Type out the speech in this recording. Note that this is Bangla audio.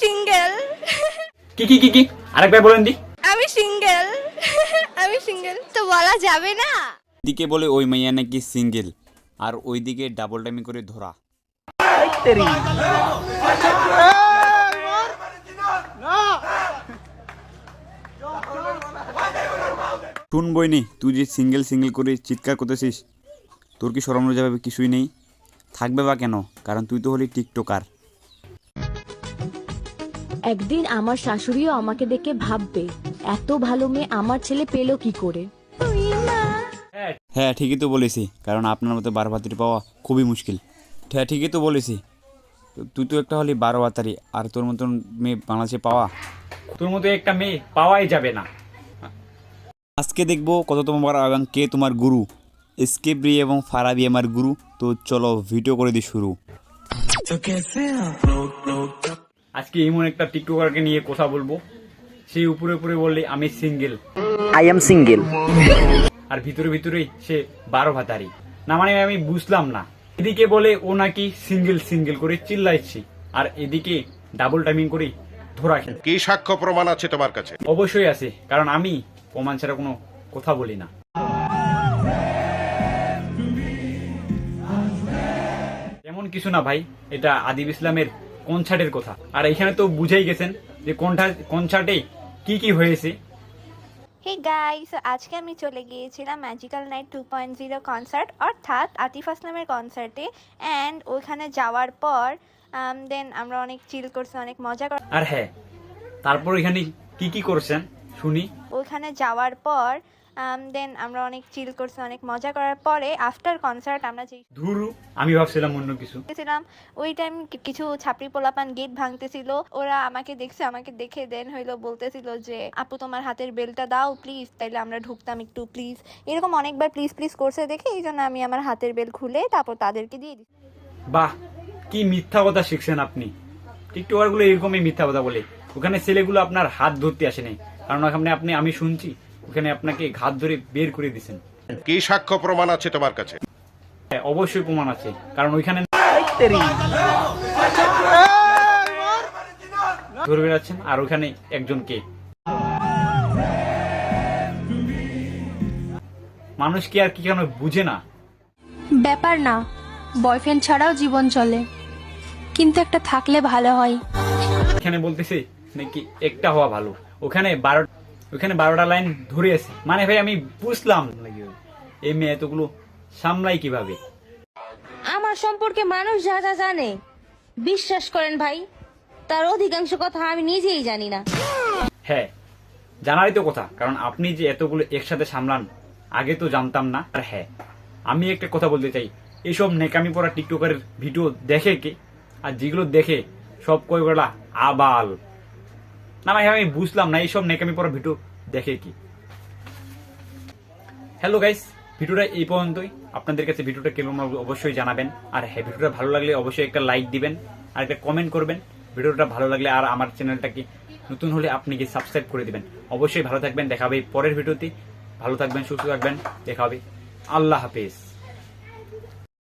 সিঙ্গেল। কি কি কি কি? আরেকবার বলেন দি। আমি সিঙ্গেল। আমি সিঙ্গেল। তো বলা যাবে না। দিকে বলে ওই মাইয়া নাকি সিঙ্গেল আর ওইদিকে ডাবল টাইমিং করে ধরা। শুন বইনি তুই যে সিঙ্গেল সিঙ্গেল করে চিৎকার করতেছিস তোর কি সরম যাবে কিছুই নেই? থাকবে বা কেন? কারণ তুই তো হলি টিকটকার। একদিন আমার শাশুড়িও আমাকে দেখে ভাববে এত ভালো মেয়ে আমার ছেলে পেল কি করে? হ্যাঁ ঠিকই তো বলেছি কারণ আপনার মতো বারো ভাতারি পাওয়া খুবই মুশকিল। হ্যাঁ ঠিকই তো বলেছি। তুই তো একটা হলি বারো ভাতারি আর তোর মতন মেয়ে বাংলাদেশে পাওয়া? তোর মতো একটা মেয়ে পাওয়াই যাবে না। আজকে দেখব কত তোমার এবং কে তোমার গুরু। এসকেব্রি এবং ফারাবি আমার গুরু তো চলো ভিডিও করে দিই শুরু। আজকে এমন একটা টিকটকারকে নিয়ে কথা বলব। সেই উপরে উপরে বললে আমি সিঙ্গেল I am single. আর ভিতরে ভিতরেই সে বারো ভাতারি। না মানে আমি বুঝলাম না। এদিকে বলে ও নাকি সিঙ্গেল সিঙ্গেল করে চিল্লাইছি। আর এদিকে ডাবল টাইমিং করে ধরা খেল। কি সাক্ষ্য প্রমাণ আছে তোমার কাছে? অবশ্যই আছে কারণ আমি প্রমাণ ছাড়া কোনো কথা বলি না। এমন কিছু না ভাই এটা আদিব ইসলামের কনসার্টের কথা। আর এখানে তো বুঝেই গেছেন যে কোনটা কনসার্টে কি কি হয়েছে। হে গাইস আজকে আমি চলে গিয়েছিলাম magical night two point zero concert অর্থাৎ আতিফ আসলামের কনসার্টে অ্যান্ড ওইখানে যাওয়ার পর দেন আমরা অনেক চিল করছি অনেক মজা কর আর হ্যাঁ তারপর এখানে কি কি করছেন? শুনি। ওইখানে যাওয়ার পর দেন আমরা অনেক চিল করছি অনেক মজা করার পরে আফটার কনসার্ট আমরা যেই ধুরু আমি ভাবছিলাম অন্য কিছু। ছিলাম ওই টাইম কিছু ছাপড়ি পোলাপান গেট ভাঙতেছিল ওরা আমাকে দেখছে আমাকে দেখে দেন হইল বলতেছিল যে আপু তোমার হাতের বেলটা দাও প্লিজ তাইলে আমরা ঢুকতাম একটু প্লিজ এরকম অনেকবার প্লিজ প্লিজ করছে দেখে এই জন্য আমি আমার হাতের বেল খুলে তারপর তাদেরকে দিয়ে দিই বাহ কি মিথ্যা কথা শিখছেন আপনি। টিকটকারগুলো এরকমই মিথ্যা কথা বলে। ওখানে ছেলেগুলো আপনার হাত ধরতে আসেনি। কারণ ওখানে আপনি আমি শুনছি ওখানে আপনাকে ঘাত ধরে বের করে দিছেন কি সাক্ষ্য প্রমাণ আছে তোমার কাছে? হ্যাঁ অবশ্যই প্রমাণ আছে কারণ ওইখানে ধরে বেড়াচ্ছেন আর ওখানে একজনকে। মানুষ কি আর কি কেন বুঝে না। ব্যাপার না বয়ফ্রেন্ড ছাড়াও জীবন চলে কিন্তু একটা থাকলে ভালো হয়। এখানে বলতেছে নাকি একটা হওয়া ভালো। ওখানে বারো ওখানে বারোটা লাইন ধরে আছে মানে ভাই আমি বুঝলাম। এই মেয়ে এতগুলো সামলাই কীভাবে? আমার সম্পর্কে মানুষ যা যা জানে বিশ্বাস করেন ভাই তার অধিকাংশ কথা আমি নিজেই জানি না। হ্যাঁ জানারই তো কথা কারণ আপনি যে এতগুলো একসাথে সামলান আগে তো জানতাম না। আর হ্যাঁ আমি একটা কথা বলতে চাই। এইসব নেকামি পড়া টিকটকারের ভিডিও দেখে কে? আর যেগুলো দেখে সব কয়গুলা আবাল। না ভাই আমি বুঝলাম না, এইসব নেকামি পড়া ভিডিও দেখে কি? হ্যালো গাইস ভিডিওটা এই পর্যন্তই। আপনাদের কাছে ভিডিওটা কেমন অবশ্যই জানাবেন। আর হ্যাঁ ভিডিওটা ভালো লাগলে অবশ্যই একটা লাইক দিবেন আর একটা কমেন্ট করবেন। ভিডিওটা ভালো লাগলে আর আমার চ্যানেলটাকে নতুন হলে আপনি কি সাবস্ক্রাইব করে দিবেন। অবশ্যই ভালো থাকবেন, দেখা হবে পরের ভিডিওতে। ভালো থাকবেন, সুস্থ থাকবেন, দেখা হবে। আল্লাহ হাফেজ।